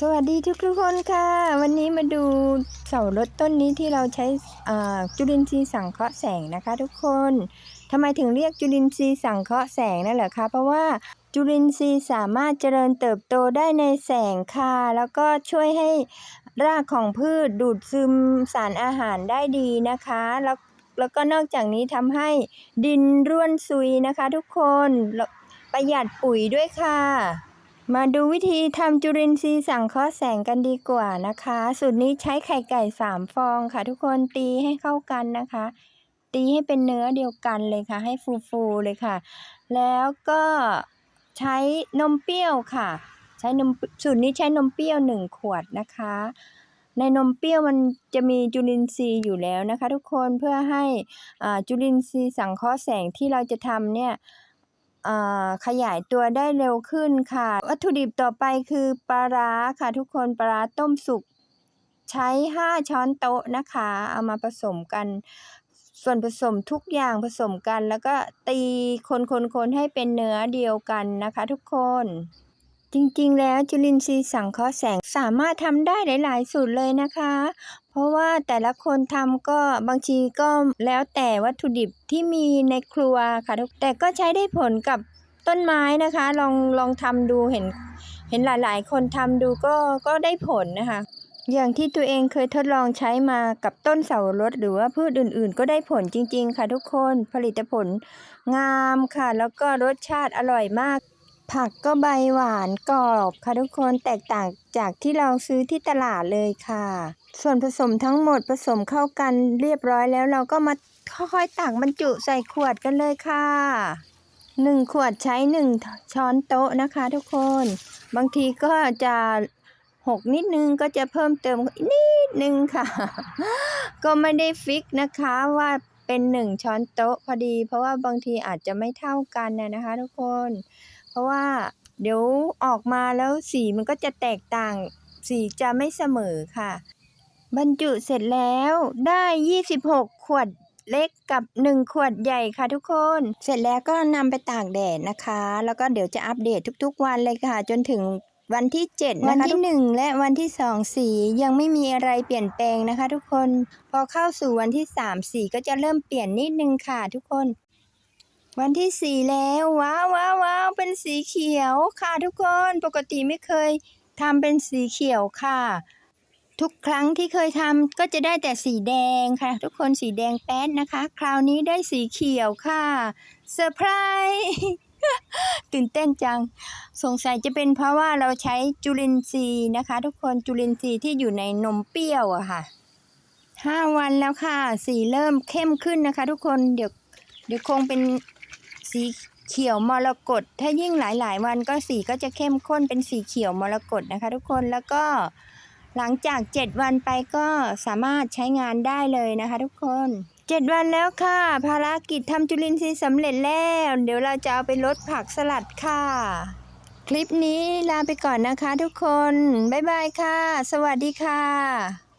สวัสดีทุกทุกคนค่ะ วันนี้มาดูเสารถต้นนี้ที่เราใช้จุลินทรีย์สังเคราะห์แสงนะคะทุกคนทำไมถึงเรียกจุลินทรีย์สังเคราะห์แสงนั่นเหรอคะเพราะว่าจุลินทรีย์สามารถเจริญเติบโตได้ในแสงค่ะ แล้วก็ช่วยให้รากของพืชดูดซึมสารอาหารได้ดีนะคะ แล้วแล้วก็นอกจากนี้ทำให้ดินร่วนซุยนะคะ ทุกคนประหยัดปุ๋ยด้วยค่ะ มาดูวิธีทำจุลินทรีย์สังเคราะห์แสงกันดีกว่านะคะ สูตรนี้ใช้ไข่ไก่สามฟองค่ะ ทุกคนตีให้เข้ากันนะคะ ตีให้เป็นเนื้อเดียวกันเลยค่ะ ให้ฟูๆเลยค่ะ แล้วก็ใช้นมเปรี้ยวค่ะ ใช้นมสูตรนี้ใช้นมเปรี้ยวหนึ่งขวดนะคะ ในนมเปรี้ยวมันจะมีจุลินทรีย์อยู่แล้วนะคะ ทุกคนเพื่อให้อ่าจุลินทรีย์สังเคราะห์แสงที่เราจะทำเนี่ย ขยายตัวได้เร็วขึ้นค่ะ วัตถุดิบต่อไปคือปลาร้าค่ะทุกคนปลาร้าต้มสุกใช้ 5 ช้อนโต๊ะนะคะ เอามาผสมกัน ส่วนผสมทุกอย่างผสมกัน แล้วก็ตีคนๆๆให้เป็นเนื้อเดียวกันนะคะทุกคน จริงๆ แล้วจุลินทรีย์สังเคราะห์แสงสามารถทำได้หลาย ๆ สูตรเลยนะคะ เพราะว่าแต่ละคนทำก็บางทีก็แล้วแต่วัตถุดิบที่มีในครัวค่ะทุกแต่ก็ใช้ได้ผลกับต้นไม้นะคะ ลองลองทำดูเห็น เห็นหลายๆ คนทำดูก็ก็ได้ผลนะคะ อย่างที่ตัวเองเคยทดลองใช้มากับต้นเสาวรสหรือว่าพืชอื่นๆ ก็ได้ผลจริง ๆ ค่ะทุกคนผลิตผลงามค่ะ แล้วก็รสชาติอร่อยมาก ผักก็ใบหวานกรอบค่ะทุกคนแตกต่างจากที่เราซื้อที่ตลาดเลยค่ะ ส่วนผสมทั้งหมดผสมเข้ากันเรียบร้อยแล้วเราก็มาค่อยๆตักบรรจุใส่ขวดกันเลยค่ะหนึ่งขวดใช้หนึ่งช้อนโต๊ะนะคะทุกคน บางทีก็จะหกนิดนึงก็จะเพิ่มเติมนิดนึงค่ะ ก็ไม่ได้ฟิกนะคะว่าเป็นหนึ่งช้อนโต๊ะพอดี เพราะว่าบางทีอาจจะไม่เท่ากันนะนะคะทุกคน เพราะว่าเดี๋ยวออกมาแล้วสีมันก็จะแตกต่าง สีจะไม่เสมอค่ะ บรรจุเสร็จแล้วได้ 26 ขวดเล็กกับ 1 ขวดใหญ่ค่ะทุกคน เสร็จแล้วก็นำไปตากแดดนะคะ แล้วก็เดี๋ยวจะอัปเดตทุกๆวันเลยค่ะ จนถึงวันที่7นะคะวันที่ 1 และวันที่ 2 สียังไม่มีอะไรเปลี่ยนแปลงนะคะ ทุกคน พอเข้าสู่วันที่ 3 สีก็จะเริ่มเปลี่ยนนิดนึงค่ะทุกคน วันที่สี่แล้วว้าวว้าวว้าว เป็นสีเขียวค่ะทุกคนปกติไม่เคยทำเป็นสีเขียวค่ะ ทุกครั้งที่เคยทำก็จะได้แต่สีแดงค่ะ ทุกคนสีแดงแป๊ดนะคะ คราวนี้ได้สีเขียวค่ะเซอร์ไพรส์ตื่นเต้นจัง สงสัยจะเป็นเพราะว่าเราใช้จุลินทรีย์นะคะ ทุกคนจุลินทรีย์ที่อยู่ในนมเปรี้ยวอะค่ะห้าวันแล้วค่ะ สีเริ่มเข้มขึ้นนะคะ ทุกคนเดี๋ยวเดี๋ยวคงเป็นสี เขียวมรกตถ้ายิ่งหลายๆ วันก็สีก็จะเข้มข้นเป็นสีเขียวมรกตนะคะ ทุกคนแล้วก็หลังจาก 7 วันไปก็สามารถใช้งานได้เลยนะคะ ทุกคน 7 วันแล้วค่ะ ภารกิจทำจุลินทรีย์สำเร็จแล้ว เดี๋ยวเราจะเอาไปลดผักสลัดค่ะ คลิปนี้ลาไปก่อนนะคะ ทุกคน บ๊ายบายค่ะ สวัสดีค่ะ